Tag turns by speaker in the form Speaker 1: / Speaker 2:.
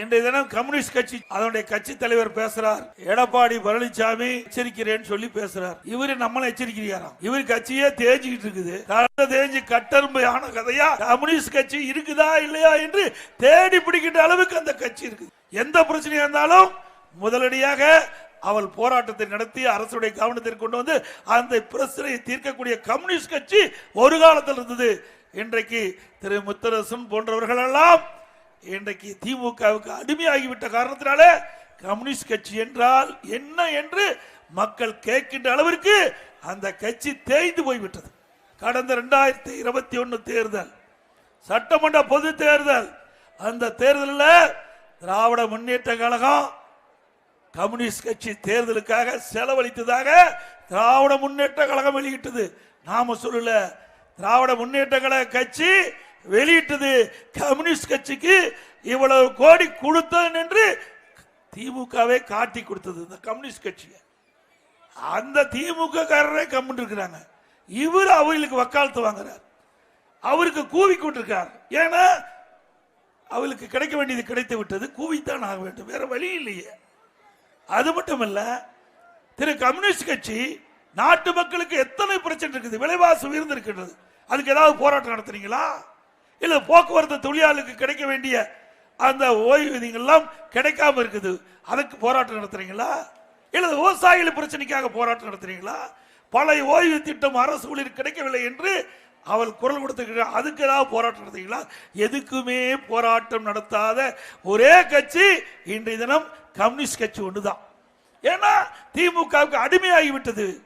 Speaker 1: இன்றைய தினம் கம்யூனிஸ்ட் கட்சி அதனுடைய கட்சி தலைவர் பேசுறார். எடப்பாடி பழனிசாமி எச்சரிக்கிறேன்னு சொல்லி பேசுறார். இவரு நம்மளை எச்சரிக்கிறாராம். இவர் கட்சியே தேஞ்சிக்கிட்டு இருக்குது. தேஞ்சு கட்டரும்பையான கதையா கம்யூனிஸ்ட் கட்சி இருக்குதா இல்லையா என்று தேடி பிடிக்கின்ற அளவுக்கு அந்த கட்சி இருக்குது. எந்த பிரச்சனையா இருந்தாலும் முதலடியாக அவள் போராட்டத்தை நடத்தி அரசுடைய கவனத்திற்கு கொண்டு வந்து அந்த பிரச்சனையை தீர்க்கக்கூடிய கம்யூனிஸ்ட் கட்சி ஒரு காலத்தில் இருந்தது. இன்றைக்கு திரு முத்தரசன் போன்றவர்கள் எல்லாம் இன்றைக்கு திமுகவுக்கு அடிமையாகிவிட்ட காரணத்தினால கம்யூனிஸ்ட் கட்சி என்றால் என்ன என்று மக்கள் கேட்கின்ற அளவிற்கு அந்த கட்சி தேய்ந்து போய்விட்டது. கடந்த ரெண்டாயிரத்தி இருபத்தி ஒன்னு தேர்தல் சட்டமன்ற பொது தேர்தல் அந்த தேர்தலில் திராவிட முன்னேற்ற கழகம் கம்யூனிஸ்ட் கட்சி தேர்தலுக்காக செலவழித்ததாக திராவிட முன்னேற்ற கழகம் வெளியிட்டது. நாம சொல்லல திராவிட முன்னேற்ற கழக கட்சி வெளியிட்டது. கம்யூனிஸ்ட் கட்சிக்கு இவ்வளவு கோடி கொடுத்தது என்று திமுகவே காட்டி கொடுத்தது இந்த கம்யூனிஸ்ட் கட்சியை. அந்த திமுக காரரே கம்முன்னு இருக்கிறாங்க. இவர் அவர்களுக்கு வக்காலத்து வாங்குறார். அவருக்கு கூவி கொண்டிருக்கார். ஏன்னா அவளுக்கு கிடைக்க வேண்டியது கிடைத்து விட்டது. கூவித்தான் ஆக வேண்டும். வேற வழி இல்லையே. அது மட்டுமல்ல திரு கம்யூனிஸ்ட் கட்சி நாட்டு மக்களுக்கு எத்தனை பிரச்சனை இருக்குது? விலைவாசி உயர்ந்திருக்கின்றது. அதுக்கு ஏதாவது போராட்டம் நடத்துறீங்களா? இல்ல போக்குவரத்து தொழிலாளருக்கு கிடைக்க வேண்டிய அந்த ஓய்வூதியங்கள்லாம் கிடைக்காம இருக்குது. அதுக்கு போராட்டம் நடத்துறீங்களா? இல்ல விவசாயிகள் பிரச்சனைக்காக போராட்டம் நடத்துறீங்களா? பழைய ஓய்வு திட்டம் அரசு ஊழியர் கிடைக்கவில்லை என்று அவள் குரல் கொடுத்துருக்கிறார் அதுக்கு ஏதாவது போராட்டம் நடத்துறீங்களா? எதுக்குமே போராட்டம் நடத்தாத ஒரே கட்சி இன்றைய தினம் கம்யூனிஸ்ட் கட்சி ஒண்ணுதான். ஏன்னா திமுகவுக்கு அடிமையாகி விட்டது